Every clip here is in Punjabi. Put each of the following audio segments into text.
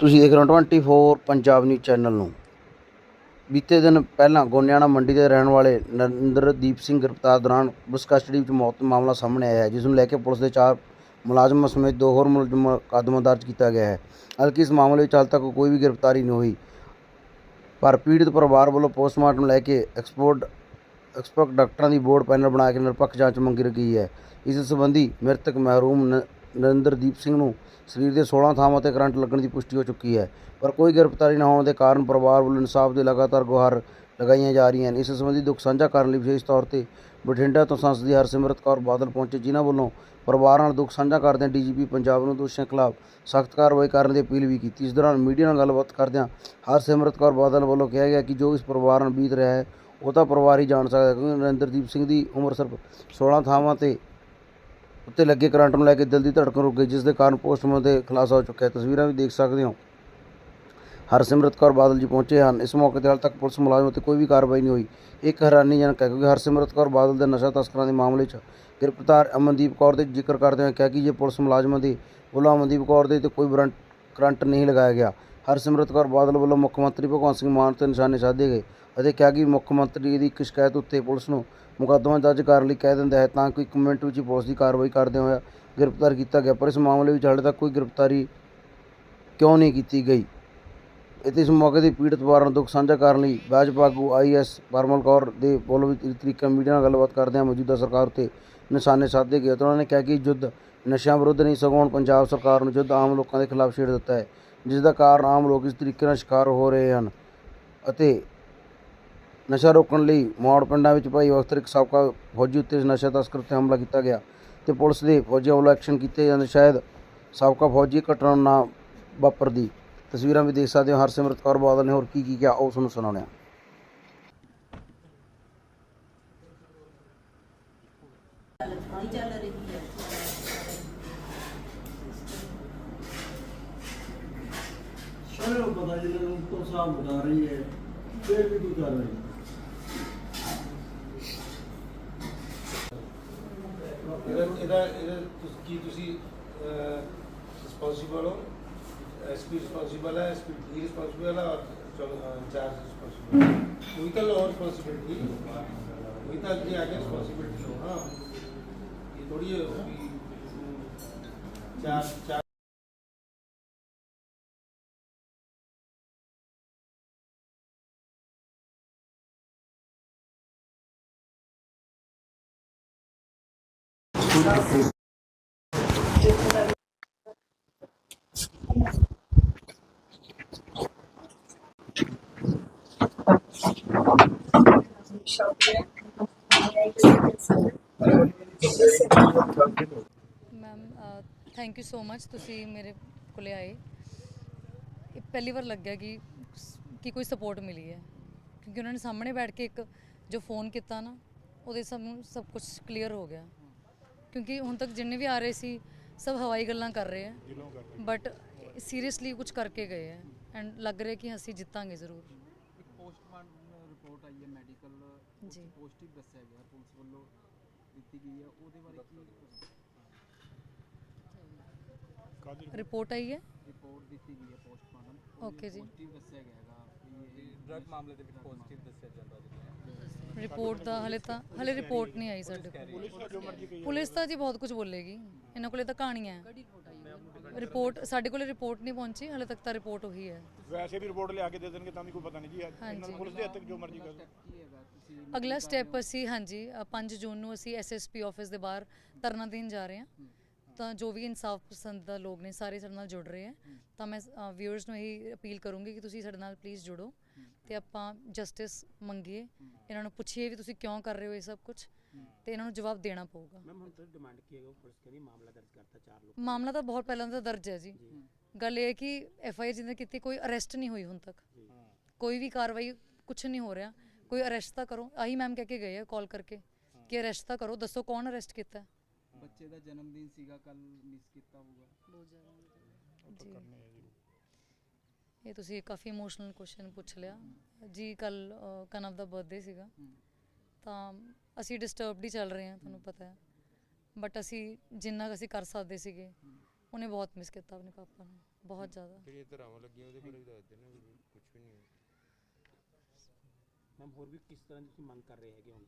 ਤੁਸੀਂ ਦੇਖ ਰਹੇ ਹੋ 24 ਪੰਜਾਬ ਨਿਊਜ਼ ਚੈਨਲ ਨੂੰ। ਬੀਤੇ ਦਿਨ ਪਹਿਲਾਂ ਗੋਨਿਆਣਾ ਮੰਡੀ ਦੇ ਰਹਿਣ ਵਾਲੇ ਨਰਿੰਦਰਦੀਪ ਸਿੰਘ ਗ੍ਰਿਫਤਾਰ ਦੌਰਾਨ ਪੁਲਿਸ ਕਸਟਡੀ ਵਿੱਚ ਮੌਤ ਦਾ ਮਾਮਲਾ ਸਾਹਮਣੇ ਆਇਆ ਹੈ, ਜਿਸ ਨੂੰ ਲੈ ਕੇ ਪੁਲਿਸ ਦੇ ਚਾਰ ਮੁਲਾਜ਼ਮਾਂ ਸਮੇਤ ਦੋ ਹੋਰ ਮੁਲਜ਼ਮ ਮੁਕੱਦਮਾ ਦਰਜ ਕੀਤਾ ਗਿਆ ਹੈ। ਹਾਲਾਂਕਿ ਇਸ ਮਾਮਲੇ ਵਿੱਚ ਹਾਲ ਤੱਕ ਕੋਈ ਵੀ ਗ੍ਰਿਫਤਾਰੀ ਨਹੀਂ ਹੋਈ, ਪਰ ਪੀੜਤ ਪਰਿਵਾਰ ਵੱਲੋਂ ਪੋਸਟਮਾਰਟਮ ਲੈ ਕੇ ਐਕਸਪੋਰਟ ਐਕਸਪਰਟ ਡਾਕਟਰਾਂ ਦੀ ਬੋਰਡ ਪੈਨਲ ਬਣਾ ਕੇ ਨਿਰਪੱਖ ਜਾਂਚ ਮੰਗੀ ਗਈ ਹੈ। ਇਸ ਸੰਬੰਧੀ ਮ੍ਰਿਤਕ ਮਹਿਰੂਮ ਨ- ਨਰਿੰਦਰਦੀਪ ਸਿੰਘ ਨੂੰ ਸਰੀਰ ਦੇ 16 ਥਾਵਾਂ ਤੇ ਕਰੰਟ ਲੱਗਣ ਦੀ ਪੁਸ਼ਟੀ ਹੋ ਚੁੱਕੀ ਹੈ। ਪਰ ਕੋਈ ਗ੍ਰਿਫਤਾਰੀ ਨਾ ਹੋਣ ਦੇ ਕਾਰਨ ਪਰਿਵਾਰ ਵੱਲੋਂ ਇਨਸਾਫ ਦੇ ਲਗਾਤਾਰ ਗੁਹਾਰ ਲਗਾਈਆਂ ਜਾ ਰਹੀਆਂ ਹਨ ਇਸ ਸੰਬੰਧੀ ਦੁੱਖ ਸਾਂਝਾ ਕਰਨ ਲਈ ਵਿਸ਼ੇਸ਼ ਤੌਰ ਤੇ ਬਠਿੰਡਾ ਤੋਂ ਸੰਸਦੀ ਹਰਸਿਮਰਤ ਕੌਰ ਬਾਦਲ ਪਹੁੰਚੇ, ਜਿਨ੍ਹਾਂ ਵੱਲੋਂ ਪਰਿਵਾਰ ਨਾਲ ਦੁੱਖ ਸਾਂਝਾ ਕਰਦਿਆਂ ਡੀਜੀਪੀ ਪੰਜਾਬ ਨੂੰ ਦੋਸ਼ੀਆਂ ਖਿਲਾਫ ਸਖਤ ਕਾਰਵਾਈ ਕਰਨ ਦੀ ਅਪੀਲ ਵੀ ਕੀਤੀ। ਇਸ ਦੌਰਾਨ ਮੀਡੀਆ ਨਾਲ ਗੱਲਬਾਤ ਕਰਦਿਆਂ ਹਰਸਿਮਰਤ ਕੌਰ ਬਾਦਲ ਵੱਲੋਂ ਕਿਹਾ ਗਿਆ ਕਿ ਜੋ ਇਸ ਪਰਿਵਾਰ ਨਾਲ ਬੀਤ ਰਿਹਾ ਹੈ, ਉਹ ਤਾਂ ਪਰਿਵਾਰ ਹੀ ਜਾਣ ਸਕਦਾ ਕਿਉਂਕਿ ਨਰਿੰਦਰਦੀਪ ਸਿੰਘ ਦੀ ਉਮਰ ਸਿਰਫ 16 ਥਾਵਾਂ ਤੇ ਉੱਤੇ ਲੱਗੇ ਕਰੰਟ ਨੂੰ ਲੈ ਕੇ ਦਿਲ ਦੀ ਧੜਕਣ ਰੁਕ ਗਈ, ਜਿਸ ਦੇ ਕਾਰਨ ਪੋਸਟਮਾਰਟਮ ਦੇ ਖੁਲਾਸਾ ਹੋ ਚੁੱਕਿਆ ਹੈ। ਤਸਵੀਰਾਂ ਵੀ ਦੇਖ ਸਕਦੇ ਹੋ। ਹਰਸਿਮਰਤ ਕੌਰ ਬਾਦਲ ਜੀ ਪਹੁੰਚੇ ਹਨ। ਇਸ ਮੌਕੇ ਤੇ ਹਾਲ ਤੱਕ ਪੁਲਿਸ ਮੁਲਾਜ਼ਮਾਂ ਤੇ ਕੋਈ ਵੀ ਕਾਰਵਾਈ ਨਹੀਂ ਹੋਈ। ਇੱਕ ਹੈਰਾਨੀਜਨਕ ਹੈ, ਕਿਉਂਕਿ ਹਰਸਿਮਰਤ ਕੌਰ ਬਾਦਲ ਦੇ ਨਸ਼ਾ ਤਸਕਰਾਂ ਦੇ ਮਾਮਲੇ 'ਚ ਗ੍ਰਿਫਤਾਰ ਅਮਨਦੀਪ ਕੌਰ ਦੇ ਜ਼ਿਕਰ ਕਰਦੇ ਹੋਏ ਕਿਹਾ ਕਿ ਜੇ ਪੁਲਿਸ ਮੁਲਾਜ਼ਮਾਂ ਦੇ ਵੱਲੋਂ ਅਮਨਦੀਪ ਕੌਰ ਦੇ ਤੇ ਕੋਈ ਬਰੰਟ, ਕਰੰਟ ਨਹੀਂ ਲਗਾਇਆ ਗਿਆ, ਹਰਸਿਮਰਤ ਕੌਰ ਬਾਦਲ ਵੱਲੋਂ ਮੁੱਖ ਮੰਤਰੀ ਭਗਵੰਤ ਸਿੰਘ ਮਾਨ ਤੇ ਨਿਸ਼ਾਨੇ ਸਾਧੇ ਗਏ। ਅਤੇ ਕਿਹਾ ਕਿ ਮੁੱਖ ਮੰਤਰੀ ਦੀ ਇੱਕ ਸ਼ਿਕਾਇਤ ਉੱਤੇ ਪੁਲਿਸ ਨੂੰ ਮੁਕੱਦਮਾ ਦਰਜ ਕਰਨ ਲਈ ਕਹਿ ਦਿੰਦਾ ਹੈ, ਤਾਂ ਕਿ ਇੱਕ ਮਿੰਟ ਵਿੱਚ ਪੁਲਿਸ ਦੀ ਕਾਰਵਾਈ ਕਰਦੇ ਹੋਇਆ ਗ੍ਰਿਫਤਾਰ ਕੀਤਾ ਗਿਆ। ਪਰ ਇਸ ਮਾਮਲੇ ਵਿੱਚ ਹਾਲੇ ਤੱਕ ਕੋਈ ਗ੍ਰਿਫਤਾਰੀ ਕਿਉਂ ਨਹੀਂ ਕੀਤੀ ਗਈ। ਅਤੇ ਇਸ ਮੌਕੇ ਦੀ ਪੀੜਤ ਪਰਿਵਾਰਾਂ ਨੂੰ ਦੁੱਖ ਸਾਂਝਾ ਕਰਨ ਲਈ ਭਾਜਪਾ ਆਗੂ ਆਈਐਸ ਪਰਮਲ ਕੌਰ ਦੇ ਵੱਲੋਂ ਵੀ ਤਰੀਕਾ ਮੀਡੀਆ ਨਾਲ ਗੱਲਬਾਤ ਕਰਦਿਆਂ ਮੌਜੂਦਾ ਸਰਕਾਰ ਉੱਤੇ ਨਿਸ਼ਾਨੇ ਸਾਧੇ ਗਏ। ਤੇ ਉਹਨਾਂ ਨੇ ਕਿਹਾ ਕਿ ਯੁੱਧ ਨਸ਼ਿਆਂ ਵਿਰੁੱਧ ਨਹੀਂ, ਸਗੋਂ ਪੰਜਾਬ ਸਰਕਾਰ ਨੂੰ ਯੁੱਧ ਆਮ ਲੋਕਾਂ ਦੇ ਖਿਲਾਫ ਛੇੜ ਦਿੱਤਾ ਹੈ, ਜਿਸ ਦਾ ਕਾਰਨ ਆਮ ਲੋਕ ਇਸ ਤਰੀਕੇ ਨਾਲ ਸ਼ਿਕਾਰ ਹੋ ਰਹੇ ਹਨ ਅਤੇ ਨਸ਼ਾ ਰੋਕਣ ਲਈ ਮੌੜ ਪਿੰਡਾਂ ਵਿੱਚ ਭਾਈ ਵਖਤਰ ਸਾਬਕਾ ਫੌਜੀ ਉੱਤੇ ਨਸ਼ਾ ਤਸਕਰ ਤੇ ਹਮਲਾ ਕੀਤਾ ਗਿਆ ਤੇ ਪੁਲਿਸ ਦੇ ਫੌਜੀਆਂ ਵੱਲੋਂ ਐਕਸ਼ਨ ਕੀਤੇ ਜਾਂਦੇ ਸ਼ਾਇਦ ਸਾਬਕਾ ਫੌਜੀ ਘਟਨਾ ਨਾ ਵਾਪਰਦੀ। ਤਸਵੀਰਾਂ ਵੀ ਦੇਖ ਸਕਦੇ ਹੋ। ਹਰਸਿਮਰਤ ਕੌਰ ਬਾਦਲ ਨੇ ਹੋਰ ਕੀ ਕੀ ਕਿਹਾ, ਉਹ ਤੁਹਾਨੂੰ ਸੁਣਾਉਂਦੇ ਹਾਂ। ਸਾਰੇ ਨੂੰ ਪਤਾ ਜਿਹਨਾਂ ਨੂੰ ਤੋਂ ਹਿਸਾਬ ਬਤਾ ਰਹੀ ਹੈ, ਫਿਰ ਵੀ ਤੂੰ ਕਰ ਰਹੀ ਇਹਦਾ ਇਹਦਾ ਇਹਦਾ ਕੀ ਤੁਸੀਂ ਰਿਸਪੌਂਸੀਬਲ ਹੋ ਐਸਪੀ ਰਿਸਪੌਂਸੀਬਲ ਹੈ ਐਸਪੀ ਡੀ ਰਿਸਪੌਂਸੀਬਲ ਹੈ ਔਰ वही तो लॉ रिस्पॉन्सिबिलिटी वही तो आगे आगे रिस्पॉन्सिबिलिटी हो हाँ ये थोड़ी चार चार ma'am thank you so much ਤੁਸੀਂ ਮੇਰੇ ਕੋਲੇ ਆਏ ਇਹ ਪਹਿਲੀ ਵਾਰ ਲੱਗਿਆ ਕਿ ਕਿ ਕੋਈ ਸਪੋਰਟ ਮਿਲੀ ਹੈ ਕਿਉਂਕਿ ਉਹਨਾਂ ਨੇ ਸਾਹਮਣੇ ਬੈਠ ਕੇ ਇੱਕ ਜੋ ਫੋਨ ਕੀਤਾ ਨਾ ਉਹਦੇ ਸਾਨੂੰ ਸਭ ਕੁਝ ਕਲੀਅਰ ਹੋ ਗਿਆ ਕਿਉਂਕਿ ਹੁਣ ਤੱਕ ਜਿੰਨੇ ਵੀ ਆ ਰਹੇ ਸੀ ਸਭ ਹਵਾਈ ਗੱਲਾਂ ਕਰ ਰਹੇ ਆ। ਬਟ ਸੀਰੀਅਸਲੀ ਕੁਝ ਕਰਕੇ ਗਏ ਹੈ ਐਂਡ ਲੱਗ ਰਿਹਾ ਕਿ ਅਸੀਂ ਜਿੱਤਾਂਗੇ ਜ਼ਰੂਰ। ਪੋਸਟਮਾਰਟਮ ਰਿਪੋਰਟ ਆਈ ਹੈ ਮੈਡੀਕਲ ਜੀ। ਪੋਜ਼ਿਟਿਵ ਦੱਸਿਆ ਗਿਆ ਪੁਲਿਸ ਵੱਲੋਂ ਦਿੱਤੀ ਗਈ ਹੈ। ਉਹਦੇ ਬਾਰੇ ਕੀ ਰਿਪੋਰਟ ਆਈ ਹੈ? ਰਿਪੋਰਟ ਦਿੱਤੀ ਗਈ ਹੈ ਪੋਸਟਮਾਰਟਮ Okay ਜੀ। ਪੋਜ਼ਿਟਿਵ ਦੱਸਿਆ ਗਿਆ ਹੈਗਾ। ਡਰਗ ਮਾਮਲੇ ਦੇ ਵਿੱਚ ਪੋਜ਼ਿਟਿਵ ਦੱਸਿਆ ਜਾਂਦਾ ਰਿਪੋਰਟ ਦਾ ਹਲੇ ਤਾਂ ਹਲੇ ਰਿਪੋਰਟ ਨਹੀਂ ਆਈ ਸਾਡੇ ਕੋਲ। ਪੁਲਿਸ ਤਾਂ ਜੀ ਬਹੁਤ ਕੁਝ ਬੋਲੇਗੀ। ਇਹਨਾਂ ਕੋਲੇ ਤਾਂ ਕਹਾਣੀਆਂ ਹੈ। ਰਿਪੋਰਟ ਸਾਡੇ ਕੋਲੇ ਰਿਪੋਰਟ ਨਹੀਂ ਪਹੁੰਚੀ ਹਲੇ ਤੱਕ ਤਾਂ ਰਿਪੋਰਟ ਉਹੀ ਹੈ। ਵੈਸੇ ਵੀ ਰਿਪੋਰਟ ਲਿਆ ਕੇ ਦੇ ਦੇਣਗੇ ਤਾਂ ਵੀ ਕੋਈ ਪਤਾ ਨਹੀਂ ਜੀ ਇਹਨਾਂ ਪੁਲਿਸ ਦੇ ਹੱਥ ਤੱਕ ਜੋ ਮਰਜ਼ੀ ਕਰ ਅਗਲਾ ਸਟੈਪ ਅਸੀਂ ਹਾਂਜੀ ਅ, 5 ਜੂਨ ਨੂੰ ਅਸੀਂ ਐਸਐਸਪੀ ਆਫਿਸ ਦੇ ਬਾਹਰ ਧਰਨਾ ਦੇਣ ਜਾ ਰਹੇ ਹਾਂ। ਤਾਂ ਜੋ ਵੀ ਇਨਸਾਫ ਪਸੰਦ ਦਾ ਲੋਕ ਨੇ ਸਾਰੇ ਸਾਡੇ ਨਾਲ ਜੁੜ ਰਹੇ ਆ ਤਾਂ ਮੈਂ ਵਿਊਅਰਸ ਨੂੰ ਇਹੀ ਅਪੀਲ ਕਰੂੰਗੀ ਕਿ ਤੁਸੀਂ ਸਾਡੇ ਨਾਲ ਪਲੀਜ਼ ਜੁੜੋ। ਤੇ ਆਪਾਂ ਜਸਟਿਸ ਮੰਗੀਏ। ਇਹਨਾਂ ਨੂੰ ਪੁੱਛੀਏ ਵੀ ਤੁਸੀਂ ਕਿਉਂ ਕਰ ਰਹੇ ਹੋ ਇਹ ਸਭ ਕੁਝ ਤੇ ਇਹਨਾਂ ਨੂੰ ਜਵਾਬ ਦੇਣਾ ਪਊਗਾ। ਮੈਮ ਹੁਣ ਤੱਕ ਡਿਮਾਂਡ ਕੀ ਹੈ ਉਹ ਪੁਲਿਸ ਕਹਿੰਦੀ ਮਾਮਲਾ ਦਰਜ ਕਰਤਾ ਚਾਰ ਲੋਕ ਮਾਮਲਾ ਤਾਂ ਬਹੁਤ ਪਹਿਲਾਂ ਦਾ ਦਰਜ ਹੈ ਜੀ। ਗੱਲ ਇਹ ਹੈ ਕਿ ਐਫ ਆਈ ਆਰ ਕੀਤੀ ਕੋਈ ਅਰੈਸਟ ਨਹੀਂ ਹੋਈ ਹੁਣ ਤੱਕ। ਕੋਈ ਵੀ ਕਾਰਵਾਈ ਕੁਝ ਨਹੀਂ ਹੋ ਰਿਹਾ। ਕੋਈ ਅਰੈਸਟ ਤਾਂ ਕਰੋ। ਆਹੀ ਮੈਮ ਕਹਿ ਕੇ ਗਏ ਆ ਕਾਲ ਕਰਕੇ ਕਿ ਅਰੈਸਟ ਤਾਂ ਕਰੋ। ਦੱਸੋ ਕੌਣ ਅਰੈਸਟ ਕੀਤਾ? ਬੱਚੇ ਦਾ ਜਨਮ ਦਿਨ ਸੀਗਾ ਕੱਲ ਮਿਸ ਕੀਤਾ ਹੋਊਗਾ। ਜੀ। ਇਹ ਤੁਸੀਂ ਕਾਫੀ ਇਮੋਸ਼ਨਲ ਕੁਐਸਚਨ ਪੁੱਛ ਲਿਆ। ਜੀ ਕੱਲ ਕਨਵ ਦਾ ਬਰਥਡੇ ਸੀਗਾ। ਤਾਂ ਅਸੀਂ ਡਿਸਟਰਬਡ ਹੀ ਚੱਲ ਰਹੇ ਹਾਂ ਤੁਹਾਨੂੰ ਪਤਾ ਹੈ। ਬਟ ਅਸੀਂ ਜਿੰਨਾ ਕੁ ਅਸੀਂ ਕਰ ਸਕਦੇ ਸੀਗੇ ਉਹਨੇ ਬਹੁਤ ਮਿਸ ਕੀਤਾ ਆਪਣੇ ਪਾਪਾ ਨੂੰ ਬਹੁਤ ਜ਼ਿਆਦਾ। ਜਿਹੜੀਆਂ ਧਰਾਵਾਂ ਲੱਗੀਆਂ ਉਹਦੇ ਬਾਰੇ ਵੀ ਦੱਸ ਦੇਣਾ ਕੁਝ ਵੀ ਨਹੀਂ ਮੈਮ ਹੋਰ ਵੀ ਕਿਸ ਤਰ੍ਹਾਂ ਦੀ ਤੁਸੀਂ ਮੰਗ ਕਰ ਰਹੇ ਹੈਗੇ ਹੁਣ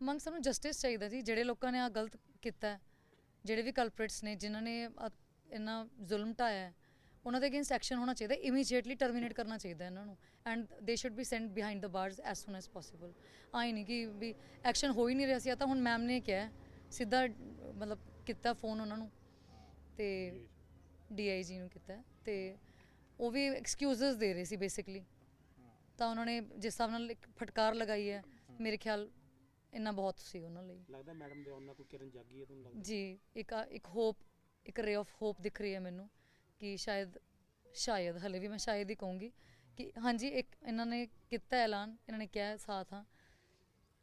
ਮੰਗ ਸਾਨੂੰ ਜਸਟਿਸ ਚਾਹੀਦਾ ਜੀ। ਜਿਹੜੇ ਲੋਕਾਂ ਨੇ ਆ ਗਲਤ ਕੀਤਾ ਜਿਹੜੇ ਵੀ ਕਲਪ੍ਰਿਟਸ ਨੇ ਜਿਨ੍ਹਾਂ ਨੇ ਆਹ ਇੰਨਾ ਜ਼ੁਲਮ ਢਾਇਆ ਹੈ, ਉਹਨਾਂ ਦੇ ਅਗੇਂਸਟ ਐਕਸ਼ਨ ਹੋਣਾ ਚਾਹੀਦਾ ਇਮੀਡੀਏਟਲੀ ਟਰਮੀਨੇਟ ਕਰਨਾ ਚਾਹੀਦਾ ਇਹਨਾਂ ਨੂੰ and they should be sent behind the bars as soon as possible ਆਈ ਨਹੀਂ ਕਿ ਵੀ ਐਕਸ਼ਨ ਹੋ ਹੀ ਨਹੀਂ ਰਿਹਾ ਸੀ ਆ ਤਾਂ ਹੁਣ ਮੈਮ ਨੇ ਕਿਹਾ ਸਿੱਧਾ ਮਤਲਬ ਕੀਤਾ ਫੋਨ ਉਹਨਾਂ ਨੂੰ ਤੇ ਡੀਆਈਜੀ ਨੂੰ ਕੀਤਾ ਤੇ ਉਹ ਵੀ ਐਕਸਕਿਊਜ਼ਸ ਦੇ ਰਹੇ ਸੀ ਬੇਸਿਕਲੀ ਤਾਂ ਉਹਨਾਂ ਨੇ ਜਿਸ ਹਿਸਾਬ ਨਾਲ ਇੱਕ ਫਟਕਾਰ ਲਗਾਈ ਹੈ ਮੇਰੇ ਖਿਆਲ ਇੰਨਾ ਬਹੁਤ ਸੀ ਉਹਨਾਂ ਲਈ। ਲੱਗਦਾ ਮੈਡਮ ਦੇ ਉਹਨਾਂ ਕੋਈ ਕਿਰਨ ਜਾਗੀ ਹੈ ਤੁਹਾਨੂੰ ਲੱਗਦਾ? ਜੀ ਇੱਕ ਇੱਕ ਹੋਪ ਇੱਕ ਰੇ ਆਫ ਹੋਪ ਦਿਖ ਰਹੀ ਹੈ ਮੈਨੂੰ। ਕਿ ਸ਼ਾਇਦ ਸ਼ਾਇਦ ਹਲੇ ਵੀ ਮੈਂ ਸ਼ਾਇਦ ਹੀ ਕਹੂੰਗੀ ਕਿ ਹਾਂਜੀ ਇੱਕ ਇਹਨਾਂ ਨੇ ਕੀਤਾ ਐਲਾਨ ਇਹਨਾਂ ਨੇ ਕਿਹਾ ਸਾਥ ਹਾਂ।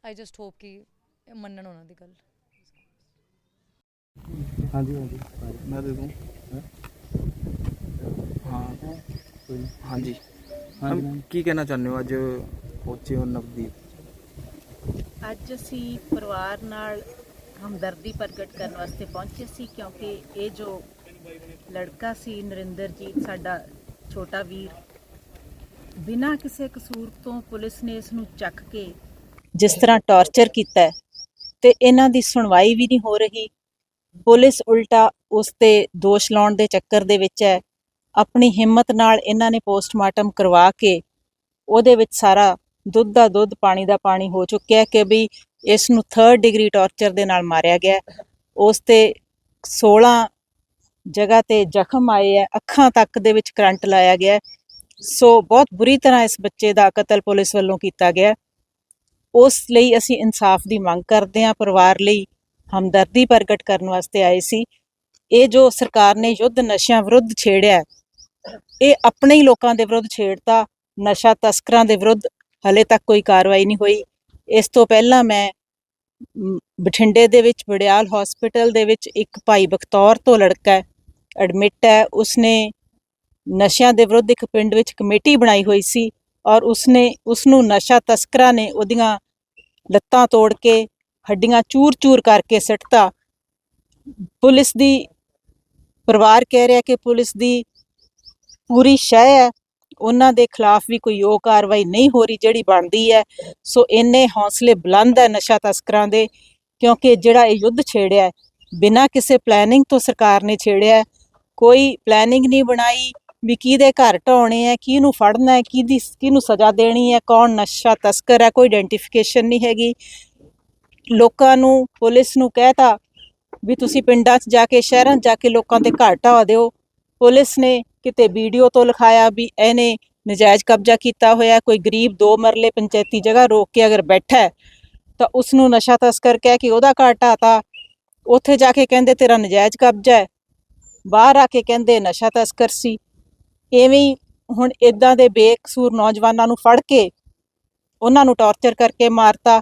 ਆਈ ਜਸਟ ਹੋਪ ਕਿ ਮੰਨਣ ਉਹਨਾਂ ਦੀ ਗੱਲ। ਹਾਂਜੀ ਹਾਂਜੀ। ਮੈਂ ਦੇ ਦੂੰ। ਹਾਂ ਹਾਂਜੀ। ਹਮ ਕੀ ਕਹਿਣਾ ਚਾਹੁੰਦੇ ਹੋ ਅੱਜ ਪਹੁੰਚੇ ਹੋ ਨਵਦੀਪ? ਅੱਜ ਅਸੀਂ ਪਰਿਵਾਰ ਨਾਲ ਹਮਦਰਦੀ ਪ੍ਰਗਟ ਕਰਨ ਵਾਸਤੇ ਪਹੁੰਚੇ ਸੀ ਕਿਉਂਕਿ ਇਹ ਜੋ ਲੜਕਾ ਸੀ ਨਰਿੰਦਰਜੀਤ, ਸਾਡਾ ਛੋਟਾ ਵੀਰ। ਬਿਨਾਂ ਕਿਸੇ ਕਸੂਰ ਤੋਂ ਪੁਲਿਸ ਨੇ ਇਸ ਨੂੰ ਚੱਕ ਕੇ ਜਿਸ ਤਰ੍ਹਾਂ ਟੌਰਚਰ ਕੀਤਾ ਤੇ ਇਹਨਾਂ ਦੀ ਸੁਣਵਾਈ ਵੀ ਨਹੀਂ ਹੋ ਰਹੀ। ਪੁਲਿਸ ਉਲਟਾ ਉਸ ਤੇ ਦੋਸ਼ ਲਾਉਣ ਦੇ ਚੱਕਰ ਦੇ ਵਿੱਚ ਹੈ। ਆਪਣੀ ਹਿੰਮਤ ਨਾਲ ਇਹਨਾਂ ਨੇ ਪੋਸਟਮਾਰਟਮ ਕਰਵਾ ਕੇ ਉਹਦੇ ਵਿੱਚ ਸਾਰਾ ਦੁੱਧ ਦਾ ਦੁੱਧ, ਪਾਣੀ ਦਾ ਪਾਣੀ ਹੋ ਚੁੱਕਿਆ ਕਿ ਵੀ ਇਸ ਨੂੰ 3rd ਡਿਗਰੀ ਟੌਰਚਰ ਦੇ ਨਾਲ ਮਾਰਿਆ ਗਿਆ ਉਸ ਤੇ 16 ਜਗ੍ਹਾ ਤੇ ਜ਼ਖਮ ਆਏ ਹੈ, ਅੱਖਾਂ ਤੱਕ ਦੇ ਵਿੱਚ ਕਰੰਟ ਲਾਇਆ ਗਿਆ ਸੋ ਬਹੁਤ ਬੁਰੀ ਤਰ੍ਹਾਂ ਇਸ ਬੱਚੇ ਦਾ ਕਤਲ ਪੁਲਿਸ ਵੱਲੋਂ ਕੀਤਾ ਗਿਆ ਉਸ ਲਈ ਅਸੀਂ ਇਨਸਾਫ ਦੀ ਮੰਗ ਕਰਦੇ ਹਾਂ। ਪਰਿਵਾਰ ਲਈ ਹਮਦਰਦੀ ਪ੍ਰਗਟ ਕਰਨ ਵਾਸਤੇ ਆਏ ਸੀ। ਇਹ ਜੋ ਸਰਕਾਰ ਨੇ ਯੁੱਧ ਨਸ਼ਿਆਂ ਵਿਰੁੱਧ ਛੇੜਿਆ ਇਹ ਆਪਣੇ ਹੀ ਲੋਕਾਂ ਦੇ ਵਿਰੁੱਧ ਛੇੜਤਾ, ਨਸ਼ਾ ਤਸਕਰਾਂ ਦੇ ਵਿਰੁੱਧ ਹਲੇ ਤੱਕ ਕੋਈ ਕਾਰਵਾਈ ਨਹੀਂ ਹੋਈ। ਇਸ ਤੋਂ ਪਹਿਲਾਂ ਮੈਂ ਬਠਿੰਡੇ ਦੇ ਵਿੱਚ ਬੜਿਆਲ ਹਸਪੀਟਲ ਦੇ ਵਿੱਚ ਇੱਕ ਭਾਈ ਬਖਤੌਰ ਤੋਂ ਲੜਕਾ ਐਡਮਿਟ ਹੈ, ਉਸਨੇ ਨਸ਼ਿਆਂ ਦੇ ਵਿਰੁੱਧ ਇੱਕ ਪਿੰਡ ਵਿੱਚ ਕਮੇਟੀ ਬਣਾਈ ਹੋਈ ਸੀ ਔਰ ਉਸਨੇ ਉਸ ਨੂੰ ਨਸ਼ਾ ਤਸਕਰਾਂ ਨੇ ਉਹਦੀਆਂ ਲੱਤਾਂ ਤੋੜ ਕੇ ਹੱਡੀਆਂ ਚੂਰ-ਚੂਰ ਕਰਕੇ ਸਿੱਟਤਾ। ਪੁਲਿਸ ਦੀ, ਪਰਿਵਾਰ ਕਹਿ ਰਿਹਾ ਕਿ ਪੁਲਿਸ ਦੀ ਪੂਰੀ ਸ਼ਹਿ ਹੈ, ਉਹਨਾਂ ਦੇ ਖਿਲਾਫ ਵੀ ਕੋਈ ਉਹ ਕਾਰਵਾਈ ਨਹੀਂ ਹੋ ਰਹੀ ਜਿਹੜੀ ਬਣਦੀ ਹੈ। ਸੋ ਇੰਨੇ ਹੌਸਲੇ ਬੁਲੰਦ ਹੈ ਨਸ਼ਾ ਤਸਕਰਾਂ ਦੇ, ਕਿਉਂਕਿ ਜਿਹੜਾ ਇਹ ਯੁੱਧ ਛੇੜਿਆ ਬਿਨਾਂ ਕਿਸੇ ਪਲੈਨਿੰਗ ਤੋਂ ਸਰਕਾਰ ਨੇ ਛੇੜਿਆ ਕੋਈ ਪਲੈਨਿੰਗ ਨਹੀਂ ਬਣਾਈ ਵੀ ਕਿਹਦੇ ਘਰ ਢਾਉਣੇ ਹੈ ਕਿਹਨੂੰ ਫੜਨਾ ਹੈ, ਕਿਹਦੀ ਕਿਹਨੂੰ ਸਜ਼ਾ ਦੇਣੀ ਹੈ, ਕੌਣ ਨਸ਼ਾ ਤਸਕਰ ਹੈ, ਕੋਈ ਆਇਡੈਂਟੀਫਿਕੇਸ਼ਨ ਨਹੀਂ ਹੈਗੀ। ਲੋਕਾਂ ਨੂੰ, ਪੁਲਿਸ ਨੂੰ ਕਹਿਤਾ ਵੀ ਤੁਸੀਂ ਪਿੰਡਾਂ 'ਚ ਜਾ ਕੇ, ਸ਼ਹਿਰਾਂ 'ਚ ਜਾ ਕੇ ਲੋਕਾਂ ਦੇ ਘਰ ਢਾਹ ਦਿਓ। ਪੁਲਿਸ ਨੇ ਕਿਤੇ ਵੀਡੀਓ ਤੋਂ ਲਿਖਾਇਆ ਵੀ ਇਹਨੇ ਨਜਾਇਜ਼ ਕਬਜ਼ਾ ਕੀਤਾ ਹੋਇਆ, ਕੋਈ ਗਰੀਬ ਦੋ ਮਰਲੇ ਪੰਚਾਇਤੀ ਜਗ੍ਹਾ ਰੋਕ ਕੇ ਅਗਰ ਬੈਠਾ ਤਾਂ ਉਸ ਨੂੰ ਨਸ਼ਾ ਤਸਕਰ ਕਹਿ ਕੇ ਉਹਦਾ ਘਰ ਢਾਤਾ ਉੱਥੇ ਜਾ ਕੇ ਕਹਿੰਦੇ, ਤੇਰਾ ਨਜਾਇਜ਼ ਕਬਜ਼ਾ ਹੈ ਬਾਹਰ ਆ ਕੇ ਕਹਿੰਦੇ ਨਸ਼ਾ ਤਸਕਰ ਸੀ। ਐਵੇਂ ਹੁਣ ਇਦਾਂ ਦੇ ਬੇਕਸੂਰ ਨੌਜਵਾਨਾਂ ਨੂੰ ਫੜ ਕੇ ਉਹਨਾਂ ਨੂੰ ਟੌਰਚਰ ਕਰਕੇ ਮਾਰਤਾ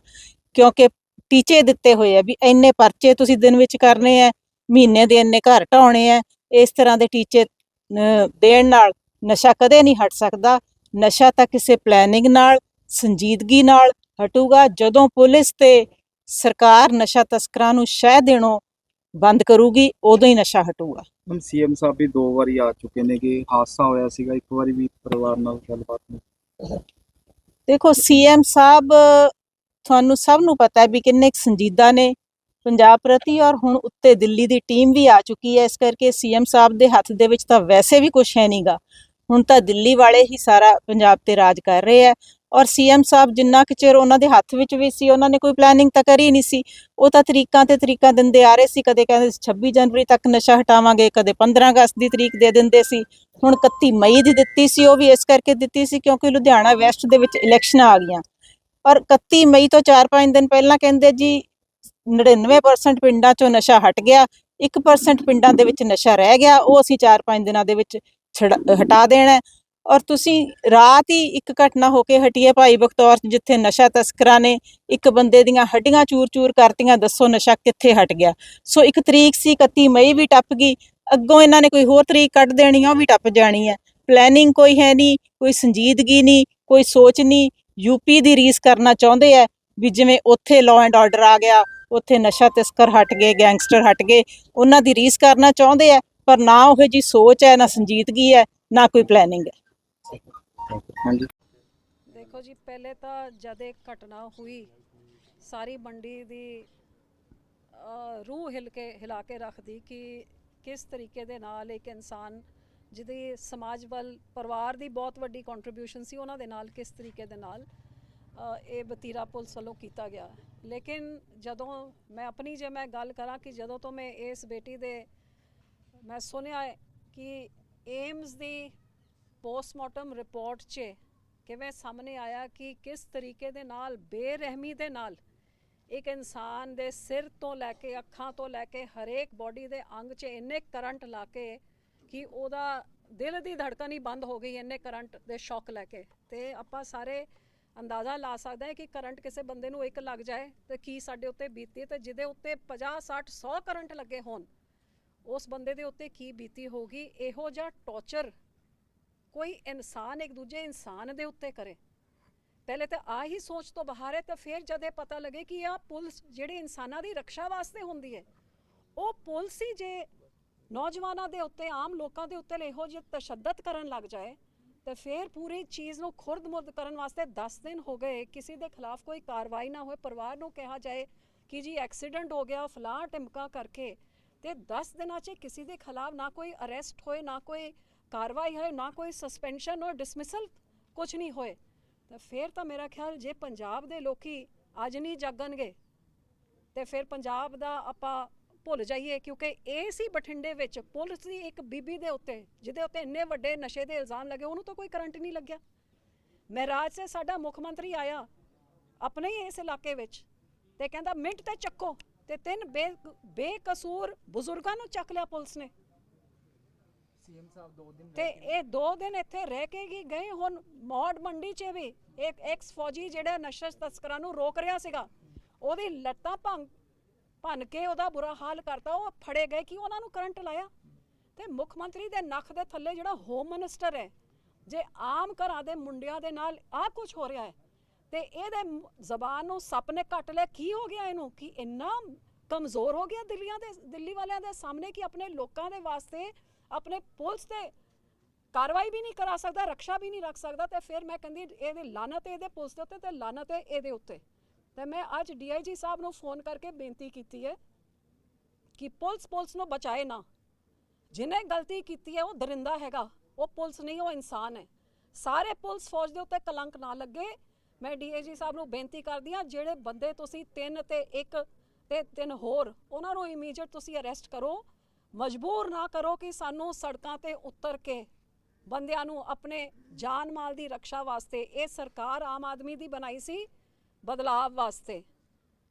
ਕਿਉਂਕਿ ਟੀਚੇ ਦਿੱਤੇ ਹੋਏ ਆ ਵੀ ਇੰਨੇ ਪਰਚੇ ਤੁਸੀਂ ਦਿਨ ਵਿੱਚ ਕਰਨੇ ਆ ਮਹੀਨੇ ਦੇ ਇੰਨੇ ਘਰ ਢਾਉਣੇ ਆ ਇਸ ਤਰ੍ਹਾਂ ਦੇ ਟੀਚੇ ਅਹ, ਦੇਣ ਨਾਲ ਨਸ਼ਾ ਕਦੇ ਨਹੀਂ ਹਟ ਸਕਦਾ। ਨਸ਼ਾ ਤਾਂ ਕਿਸੇ ਪਲੈਨਿੰਗ ਨਾਲ ਸੰਜੀਦਗੀ ਨਾਲ ਹਟੂਗਾ। ਜਦੋਂ ਪੁਲਿਸ ਤੇ ਸਰਕਾਰ ਨਸ਼ਾ ਤਸਕਰਾਂ ਨੂੰ ਸ਼ਹਿ ਦੇਣੋਂ ਬੰਦ ਕਰੂਗੀ ਉਦੋਂ ਹੀ ਨਸ਼ਾ ਹਟੂਗਾ। ਹਮ ਸੀਐਮ ਸਾਹਿਬ ਵੀ ਦੋ ਵਾਰੀ ਆ ਚੁੱਕੇ ਨੇ ਕਿ ਹਾਦਸਾ ਹੋਇਆ ਸੀਗਾ ਇੱਕ ਵਾਰੀ ਵੀ ਪਰਿਵਾਰ ਨਾਲ ਗੱਲਬਾਤ ਨਹੀਂ। ਦੇਖੋ ਸੀਐਮ ਸਾਹਿਬ ਤੁਹਾਨੂੰ ਸਭ ਨੂੰ ਪਤਾ ਹੈ ਵੀ ਕਿੰਨੇ ਸੰਜੀਦਾ ਨੇ ਪੰਜਾਬ ਪ੍ਰਤੀ ਔਰ ਹੁਣ ਉੱਤੇ ਦਿੱਲੀ ਦੀ ਟੀਮ ਵੀ ਆ ਚੁੱਕੀ ਹੈ। ਇਸ ਕਰਕੇ ਸੀਐਮ ਸਾਹਿਬ ਦੇ ਹੱਥ ਦੇ ਵਿੱਚ ਤਾਂ ਵੈਸੇ ਵੀ ਕੁਝ ਹੈ ਨਹੀਂਗਾ ਹੁਣ ਤਾਂ ਦਿੱਲੀ ਵਾਲੇ ਹੀ ਸਾਰਾ ਪੰਜਾਬ ਤੇ ਰਾਜ ਕਰ ਰਹੇ ਹੈ। ਔਰ ਸੀਐਮ ਸਾਹਿਬ ਜਿੰਨਾ ਕੁ ਚਿਰ ਉਹਨਾਂ ਦੇ ਹੱਥ ਵਿੱਚ ਵੀ ਸੀ, ਉਹਨਾਂ ਨੇ ਕੋਈ ਪਲੈਨਿੰਗ ਤਾਂ ਕਰੀ ਨਹੀਂ ਸੀ। ਉਹ ਤਾਂ ਤਰੀਕਾਂ ਤੇ ਤਰੀਕਾਂ ਦਿੰਦੇ ਆ ਰਹੇ ਸੀ, ਕਦੇ ਕਹਿੰਦੇ ਸੀ 26 ਜਨਵਰੀ ਤੱਕ ਨਸ਼ਾ ਹਟਾਵਾਂਗੇ, ਕਦੇ 15 ਅਗਸਤ ਦੀ ਤਰੀਕ ਦੇ ਦਿੰਦੇ ਸੀ। ਹੁਣ 31 ਮਈ ਦੀ ਦਿੱਤੀ ਸੀ, ਉਹ ਵੀ ਇਸ ਕਰਕੇ ਦਿੱਤੀ ਸੀ ਕਿਉਂਕਿ ਲੁਧਿਆਣਾ ਵੈਸਟ ਦੇ ਵਿੱਚ ਇਲੈਕਸ਼ਨਾਂ ਆ ਗਈਆਂ। ਔਰ 31 ਮਈ ਤੋਂ 4-5 ਦਿਨ ਪਹਿਲਾਂ ਕਹਿੰਦੇ ਜੀ 99% ਪਿੰਡਾਂ 'ਚੋਂ ਨਸ਼ਾ ਹਟ ਗਿਆ 1% ਪਿੰਡਾਂ ਦੇ ਵਿੱਚ ਨਸ਼ਾ ਰਹਿ ਗਿਆ, ਉਹ ਅਸੀਂ 4-5 ਦਿਨਾਂ ਦੇ ਵਿੱਚ ਛਡਾ- ਹਟਾ ਦੇਣਾ। ਔਰ ਤੁਸੀਂ ਰਾਤ ਹੀ ਇੱਕ ਘਟਨਾ ਹੋ ਕੇ ਹਟੀ ਹੈ ਭਾਈ ਬਖਤੌਰ 'ਚ, ਜਿੱਥੇ ਨਸ਼ਾ ਤਸਕਰਾਂ ਨੇ ਇੱਕ ਬੰਦੇ ਦੀਆਂ ਹੱਡੀਆਂ ਚੂਰ-ਚੂਰ ਕਰਤੀਆਂ, ਦੱਸੋ ਨਸ਼ਾ ਕਿੱਥੇ ਹਟ ਗਿਆ। ਸੋ ਇੱਕ ਤਰੀਕ ਸੀ 31 ਮਈ ਵੀ ਟੱਪ ਗਈ। ਅੱਗੋਂ ਇਹਨਾਂ ਨੇ ਕੋਈ ਹੋਰ ਤਰੀਕ ਕੱਢ ਦੇਣੀ ਆ ਉਹ ਵੀ ਟੱਪ ਜਾਣੀ ਹੈ। ਪਲੈਨਿੰਗ ਕੋਈ ਹੈ ਨਹੀਂ, ਕੋਈ ਸੰਜੀਦਗੀ ਨਹੀਂ, ਕੋਈ ਸੋਚ ਨਹੀਂ। ਯੂਪੀ ਦੀ ਰੀਸ ਕਰਨਾ ਚਾਹੁੰਦੇ ਆ ਵੀ ਜਿਵੇਂ ਉੱਥੇ ਲਾਅ ਐਂਡ ਆਰਡਰ ਆ ਗਿਆ, ਉੱਥੇ ਨਸ਼ਾ ਤਸਕਰ ਹਟ ਗਏ ਗੈਂਗਸਟਰ ਹਟ ਗਏ। ਉਹਨਾਂ ਦੀ ਰੀਸ ਕਰਨਾ ਚਾਹੁੰਦੇ ਆ ਪਰ ਨਾ ਉਹ ਜੀ ਸੋਚ ਹੈ, ਨਾ ਸੰਜੀਦਗੀ ਹੈ, ਨਾ ਕੋਈ ਪਲੈਨਿੰਗ ਹੈ। ਹਾਂਜੀ। ਦੇਖੋ ਜੀ, ਪਹਿਲੇ ਤਾਂ ਜਦ ਇਹ ਘਟਨਾ ਹੋਈ, ਸਾਰੀ ਮੰਡੀ ਦੀ ਰੂਹ ਹਿਲ ਕੇ, ਹਿਲਾ ਕੇ ਰੱਖਦੀ ਕਿ ਕਿਸ ਤਰੀਕੇ ਦੇ ਨਾਲ ਇੱਕ ਇਨਸਾਨ ਜਿਹਦੀ ਸਮਾਜ ਵੱਲ, ਪਰਿਵਾਰ ਦੀ ਬਹੁਤ ਵੱਡੀ ਕੰਟਰੀਬਿਊਸ਼ਨ ਸੀ, ਉਹਨਾਂ ਦੇ ਨਾਲ ਕਿਸ ਤਰੀਕੇ ਦੇ ਨਾਲ ਇਹ ਬਤੀਰਾ ਪੁਲਿਸ ਵੱਲੋਂ ਕੀਤਾ ਗਿਆ। ਲੇਕਿਨ ਜਦੋਂ ਮੈਂ ਆਪਣੀ, ਜੇ ਮੈਂ ਗੱਲ ਕਰਾਂ ਕਿ ਜਦੋਂ ਤੋਂ ਮੈਂ ਇਸ ਬੇਟੀ ਦੇ, ਮੈਂ ਸੁਣਿਆ ਕਿ ਏਮਸ ਦੀ ਪੋਸਟਮਾਰਟਮ ਰਿਪੋਰਟ 'ਚ ਕਿਵੇਂ ਸਾਹਮਣੇ ਆਇਆ ਕਿ ਕਿਸ ਤਰੀਕੇ ਦੇ ਨਾਲ, ਬੇਰਹਿਮੀ ਦੇ ਨਾਲ ਇੱਕ ਇਨਸਾਨ ਦੇ ਸਿਰ ਤੋਂ ਲੈ ਕੇ, ਅੱਖਾਂ ਤੋਂ ਲੈ ਕੇ, ਹਰੇਕ ਬਾਡੀ ਦੇ ਅੰਗ 'ਚ ਇੰਨੇ ਕਰੰਟ ਲਾ ਕੇ ਕਿ ਉਹਦਾ ਦਿਲ ਦੀ ਧੜਕਣ ਹੀ ਬੰਦ ਹੋ ਗਈ, ਇੰਨੇ ਕਰੰਟ ਦੇ ਸ਼ੌਕ ਲੈ ਕੇ। ਤੇ ਆਪਾਂ ਸਾਰੇ ਅੰਦਾਜ਼ਾ ਲਾ ਸਕਦੇ ਹਾਂ ਕਿ ਕਰੰਟ ਕਿਸੇ ਬੰਦੇ ਨੂੰ ਇੱਕ ਲੱਗ ਜਾਏ ਤੇ ਕੀ ਸਾਡੇ ਉੱਤੇ ਬੀਤੀ ਤੇ ਜਿਹਦੇ ਉੱਤੇ 50 60 100 ਕਰੰਟ ਲੱਗੇ ਹੋਣ, ਉਸ ਬੰਦੇ ਦੇ ਉੱਤੇ ਕੀ ਬੀਤੀ ਹੋਗੀ ਇਹੋ ਜਿਹਾ ਟੌਰਚਰ ਕੋਈ ਇਨਸਾਨ ਇੱਕ ਦੂਜੇ ਇਨਸਾਨ ਦੇ ਉੱਤੇ ਕਰੇ। ਪਹਿਲੇ ਤਾਂ ਆ ਹੀ ਸੋਚ ਤੋਂ ਬਾਹਰ ਹੈ, ਤਾਂ ਫਿਰ ਜਦ ਇਹ ਪਤਾ ਲੱਗੇ ਕਿ ਆ ਪੁਲਿਸ ਜਿਹੜੇ ਇਨਸਾਨਾਂ ਦੀ ਰੱਖਿਆ ਵਾਸਤੇ ਹੁੰਦੀ ਹੈ, ਉਹ ਪੁਲਿਸ ਹੀ ਜੇ ਨੌਜਵਾਨਾਂ ਦੇ ਉੱਤੇ, ਆਮ ਲੋਕਾਂ ਦੇ ਉੱਤੇ ਇਹੋ ਜਿਹੇ ਤਸ਼ੱਦਦ ਕਰਨ ਲੱਗ ਜਾਏ, ਤੇ ਫਿਰ ਪੂਰੀ ਚੀਜ਼ ਨੂੰ ਖੁਰਦ-ਮੁਰਦ ਕਰਨ ਵਾਸਤੇ 10 ਦਿਨ ਹੋ ਗਏ, ਕਿਸੇ ਦੇ ਖਿਲਾਫ ਕੋਈ ਕਾਰਵਾਈ ਨਾ ਹੋਏ, ਪਰਿਵਾਰ ਨੂੰ ਕਿਹਾ ਜਾਏ ਕਿ ਜੀ ਐਕਸੀਡੈਂਟ ਹੋ ਗਿਆ, ਫਲਾਹ ਟਿਮਕਾ ਕਰਕੇ, ਤੇ 10 ਦਿਨਾਂ 'ਚ ਕਿਸੇ ਦੇ ਖਿਲਾਫ ਨਾ ਕੋਈ ਅਰੈਸਟ ਹੋਏ, ਨਾ ਕੋਈ ਕਾਰਵਾਈ ਹੋਏ, ਨਾ ਕੋਈ ਸਸਪੈਂਸ਼ਨ ਔਰ ਡਿਸਮਿਸਲ ਕੁਝ ਨਹੀਂ ਹੋਏ। ਤਾਂ ਫਿਰ ਤਾਂ ਮੇਰਾ ਖਿਆਲ, ਜੇ ਪੰਜਾਬ ਦੇ ਲੋਕੀ ਅੱਜ ਨਹੀਂ ਜਾਗਣਗੇ, ਤੇ ਫਿਰ ਪੰਜਾਬ ਦਾ ਆਪਾਂ ਭੁੱਲ ਜਾਈਏ, ਕਿਉਂਕਿ ਇਹ ਸੀ ਬਠਿੰਡੇ ਵਿੱਚ ਪੁਲਿਸ ਦੀ ਇੱਕ ਬੀਬੀ ਦੇ ਉੱਤੇ, ਜਿਹਦੇ ਉੱਤੇ ਇੰਨੇ ਵੱਡੇ ਨਸ਼ੇ ਦੇ ਇਲਜ਼ਾਮ ਲੱਗੇ, ਉਹਨੂੰ ਤਾਂ ਕੋਈ ਕਰੰਟ ਨਹੀਂ ਲੱਗਿਆ। ਮਹਿਰਾਜ ਸੇ ਸਾਡਾ ਮੁੱਖ ਮੰਤਰੀ ਆਇਆ, ਆਪਣੇ ਹੀ ਇਸ ਇਲਾਕੇ ਵਿੱਚ, ਤੇ ਕਹਿੰਦਾ, ਮਿੰਟ ਤੇ ਚੱਕੋ। ਤੇ ਤਿੰਨ ਬੇ, ਬੇਕਸੂਰ ਬਜ਼ੁਰਗਾਂ ਨੂੰ ਚੱਕ ਲਿਆ ਪੁਲਿਸ ਨੇ। ਸੀਐਮ ਸਾਹਿਬ ਦੋ ਦਿਨ ਤੇ ਇਹ ਦੋ ਦਿਨ ਇੱਥੇ ਰਹਿ ਕੇ ਹੀ ਗਏ ਹੁਣ ਮੌੜ ਮੰਡੀ 'ਚ ਵੀ ਇੱਕ ਐਕਸ ਫੌਜੀ ਜਿਹੜਾ ਨਸ਼ਾ ਤਸਕਰਾਂ ਨੂੰ ਰੋਕ ਰਿਹਾ ਸੀਗਾ ਉਹਦੀ ਲੱਤਾਂ ਭੰਗ ਭੰਨ ਕੇ ਉਹਦਾ ਬੁਰਾ ਹਾਲ ਕਰਤਾ ਉਹ ਫੜੇ ਗਏ ਕਿ ਉਹਨਾਂ ਨੂੰ ਕਰੰਟ ਲਾਇਆ? ਤੇ ਮੁੱਖ ਮੰਤਰੀ ਦੇ ਨੱਕ ਦੇ ਥੱਲੇ ਜਿਹੜਾ ਹੋਮ ਮਿਨਿਸਟਰ ਹੈ ਜੇ ਆਮ ਘਰਾਂ ਦੇ ਮੁੰਡਿਆਂ ਦੇ ਨਾਲ ਆਹ ਕੁਝ ਹੋ ਰਿਹਾ ਹੈ ਤੇ ਇਹਦੇ ਜ਼ਬਾਨ ਨੂੰ ਸੱਪ ਨੇ ਕੱਟ ਲਿਆ ਕੀ ਹੋ ਗਿਆ ਇਹਨੂੰ? ਕਿ ਇੰਨਾ ਕਮਜ਼ੋਰ ਹੋ ਗਿਆ ਦਿੱਲੀਆਂ ਦੇ ਦਿੱਲੀ ਵਾਲਿਆਂ ਦੇ ਸਾਹਮਣੇ ਕਿ ਆਪਣੇ ਲੋਕਾਂ ਦੇ ਵਾਸਤੇ ਆਪਣੇ ਪੁਲਿਸ ਤੇ ਕਾਰਵਾਈ ਵੀ ਨਹੀਂ ਕਰਾ ਸਕਦਾ ਰੱਖਿਆ ਵੀ ਨਹੀਂ ਰੱਖ ਸਕਦਾ, ਤੇ ਫਿਰ ਮੈਂ ਕਹਿੰਦੀ ਇਹਦੇ ਲਾਨਤ ਇਹਦੇ ਪੁਲਿਸ ਦੇ ਉੱਤੇ ਤੇ ਲਾਨਤ ਹੈ ਇਹਦੇ ਉੱਤੇ। ਤੇ ਮੈਂ ਅੱਜ ਡੀਆਈਜੀ ਸਾਹਿਬ ਨੂੰ ਫੋਨ ਕਰਕੇ ਬੇਨਤੀ ਕੀਤੀ ਹੈ ਕਿ ਪੁਲਿਸ ਪੁਲਿਸ ਨੂੰ ਬਚਾਏ ਨਾ। ਜਿਹਨੇ ਗਲਤੀ ਕੀਤੀ ਹੈ, ਉਹ ਦਰਿੰਦਾ ਹੈਗਾ। ਉਹ ਪੁਲਿਸ ਨਹੀਂ, ਉਹ ਇਨਸਾਨ ਹੈ। ਸਾਰੇ ਪੁਲਿਸ ਫੌਜ ਦੇ ਉੱਤੇ ਕਲੰਕ ਨਾ ਲੱਗੇ। ਮੈਂ ਡੀਏਜੀ ਸਾਹਿਬ ਨੂੰ ਬੇਨਤੀ ਕਰਦੀ ਹਾਂ, ਜਿਹੜੇ ਬੰਦੇ ਤੁਸੀਂ ਤਿੰਨ ਤੇ ਇੱਕ ਤੇ ਤਿੰਨ ਹੋਰ, ਉਹਨਾਂ ਨੂੰ ਇਮੀਡੀਏਟ ਤੁਸੀਂ ਅਰੈਸਟ ਕਰੋ। ਮਜਬੂਰ ਨਾ ਕਰੋ ਕਿ ਸਾਨੂੰ ਸੜਕਾਂ ਤੇ ਉਤਰ ਕੇ ਬੰਦਿਆਂ ਨੂੰ ਆਪਣੇ ਜਾਨ ਮਾਲ ਦੀ ਰੱਖਿਆ ਵਾਸਤੇ ਇਹ ਸਰਕਾਰ ਆਮ ਆਦਮੀ ਦੀ ਬਣਾਈ ਸੀ ਬਦਲਾਵ ਵਾਸਤੇ।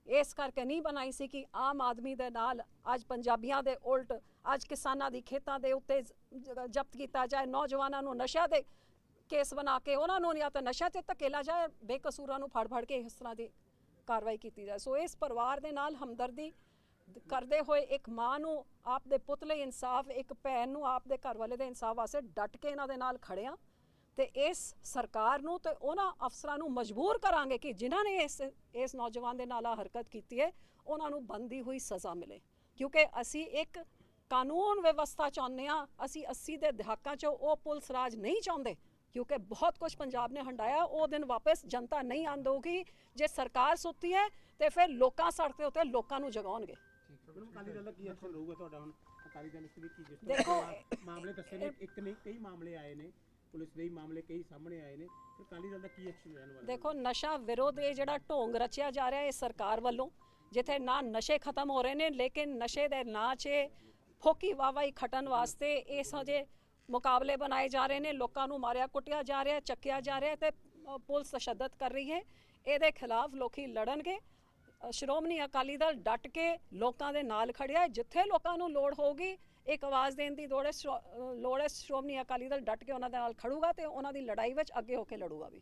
ਇਸ ਕਰਕੇ ਨਹੀਂ ਬਣਾਈ ਸੀ ਕਿ ਆਮ ਆਦਮੀ ਦੇ ਨਾਲ ਅੱਜ ਪੰਜਾਬੀਆਂ ਦੇ ਉਲਟ ਅੱਜ ਕਿਸਾਨਾਂ ਦੀ ਖੇਤਾਂ ਦੇ ਉੱਤੇ ਜ਼ਬਤ ਕੀਤਾ ਜਾਏ, ਨੌਜਵਾਨਾਂ ਨੂੰ ਨਸ਼ਾ ਦੇ ਕੇਸ ਬਣਾ ਕੇ ਉਹਨਾਂ ਨੂੰ ਜਾਂ ਤਾਂ ਨਸ਼ਾ ਤੇ ਧਕੇਲਾ ਜਾਏ, ਬੇਕਸੂਰਾਂ ਨੂੰ ਫੜ ਫੜ ਕੇ ਇਸ ਤਰ੍ਹਾਂ ਦੀ ਕਾਰਵਾਈ ਕੀਤੀ ਜਾਏ। ਸੋ ਇਸ ਪਰਿਵਾਰ ਦੇ ਨਾਲ ਹਮਦਰਦੀ ਕਰਦੇ ਹੋਏ ਇੱਕ ਮਾਂ ਨੂੰ ਆਪ ਦੇ ਪੁੱਤ ਲਈ ਇਨਸਾਫ, ਇੱਕ ਭੈਣ ਨੂੰ ਆਪ ਦੇ ਘਰ ਵਾਲੇ ਦੇ ਇਨਸਾਫ ਵਾਸਤੇ ਡਟ ਕੇ ਇਹਨਾਂ ਦੇ ਨਾਲ ਖੜਿਆ ਤੇ ਇਸ ਸਰਕਾਰ ਨੂੰ ਤੇ ਉਹਨਾਂ ਅਫਸਰਾਂ ਨੂੰ ਮਜਬੂਰ ਕਰਾਂਗੇ ਕਿ ਜਿਨ੍ਹਾਂ ਨੇ ਇਸ ਇਸ ਨੌਜਵਾਨ ਦੇ ਨਾਲ ਆਹ ਹਰਕਤ ਕੀਤੀ ਹੈ, ਉਹਨਾਂ ਨੂੰ ਬੰਦੀ ਹੋਈ ਸਜ਼ਾ ਮਿਲੇ। ਕਿਉਂਕਿ ਅਸੀਂ ਇੱਕ ਕਾਨੂੰਨ ਵਿਵਸਥਾ ਚਾਹੁੰਦੇ ਆ ਅਸੀਂ 80 ਦੇ ਦਹਾਕਾਂ 'ਚ ਉਹ ਪੁਲਿਸ ਰਾਜ ਨਹੀਂ ਚਾਹੁੰਦੇ, ਕਿਉਂਕਿ ਬਹੁਤ ਕੁਝ ਪੰਜਾਬ ਨੇ ਹੰਡਾਇਆ, ਉਹ ਦਿਨ ਵਾਪਸ ਜਨਤਾ ਨਹੀਂ ਆਂਦੋਗੀ ਜੇ ਸਰਕਾਰ ਸੁੱਤੀ ਹੈ ਤੇ ਫਿਰ ਲੋਕਾਂ ਸੜਕ ਦੇ ਉੱਤੇ ਲੋਕਾਂ ਨੂੰ ਜਗਾਉਣਗੇ। ਮੈਡਮ ਅਕਾਲੀ ਦਲ ਦਾ ਕੀ ਐਕਸ਼ਨ ਰਹੂਗਾ ਤੁਹਾਡਾ ਹੁਣ? ਅਕਾਲੀ ਦਲ ਇਸ ਲਈ ਕੀ ਜਿਸ ਦੇਖੋ, ਤਰ੍ਹਾਂ ਮਾਮਲੇ ਦੱਸੇ ਨੇ ਇੱਕ ਨਹੀਂ ਕਈ ਮਾਮਲੇ ਆਏ ਨੇ ਪੁਲਿਸ ਦੇ ਹੀ ਮਾਮਲੇ ਕਈ ਸਾਹਮਣੇ ਆਏ ਨੇ ਫਿਰ ਅਕਾਲੀ ਦਲ ਦਾ ਕੀ ਐਕਸ਼ਨ ਰਹਿਣ ਵਾਲਾ? ਦੇਖੋ ਨਸ਼ਾ ਵਿਰੋਧ ਇਹ ਜਿਹੜਾ ਢੋਂਗ ਰਚਿਆ ਜਾ ਰਿਹਾ ਹੈ ਸਰਕਾਰ ਵੱਲੋਂ ਜਿੱਥੇ ਨਾ ਨਸ਼ੇ ਖਤਮ ਹੋ ਰਹੇ ਨੇ ਲੇਕਿਨ ਨਸ਼ੇ ਦੇ ਨਾਂ 'ਚ ਫੋਕੀ ਵਾਵਾਈ ਖਟਣ ਵਾਸਤੇ ਇਸ ਹਜੇ ਮੁਕਾਬਲੇ ਬਣਾਏ ਜਾ ਰਹੇ ਨੇ ਲੋਕਾਂ ਨੂੰ ਮਾਰਿਆ ਕੁੱਟਿਆ ਜਾ ਰਿਹਾ ਚੱਕਿਆ ਜਾ ਰਿਹਾ ਤੇ ਅ, ਪੁਲਿਸ ਤਸ਼ੱਦਦ ਕਰ ਰਹੀ ਹੈ। ਇਹਦੇ ਖਿਲਾਫ ਲੋਕੀ ਲੜਨਗੇ। ਸ਼੍ਰੋਮਣੀ ਅਕਾਲੀ ਦਲ ਡਟ ਕੇ ਲੋਕਾਂ ਦੇ ਨਾਲ ਖੜਿਆ ਜਿੱਥੇ ਲੋਕਾਂ ਨੂੰ ਲੋੜ ਹੋਊਗੀ, ਇੱਕ ਆਵਾਜ਼ ਦੇਣ ਦੀ ਲੋੜ ਹੈ। ਲੋੜ ਹੈ ਸ਼੍ਰੋਮਣੀ ਅਕਾਲੀ ਦਲ ਡਟ ਕੇ ਉਹਨਾਂ ਦੇ ਨਾਲ ਖੜੂਗਾ ਤੇ ਉਹਨਾਂ ਦੀ ਲੜਾਈ ਵਿੱਚ ਅੱਗੇ ਹੋ ਕੇ ਲੜੂਗਾ ਵੀ।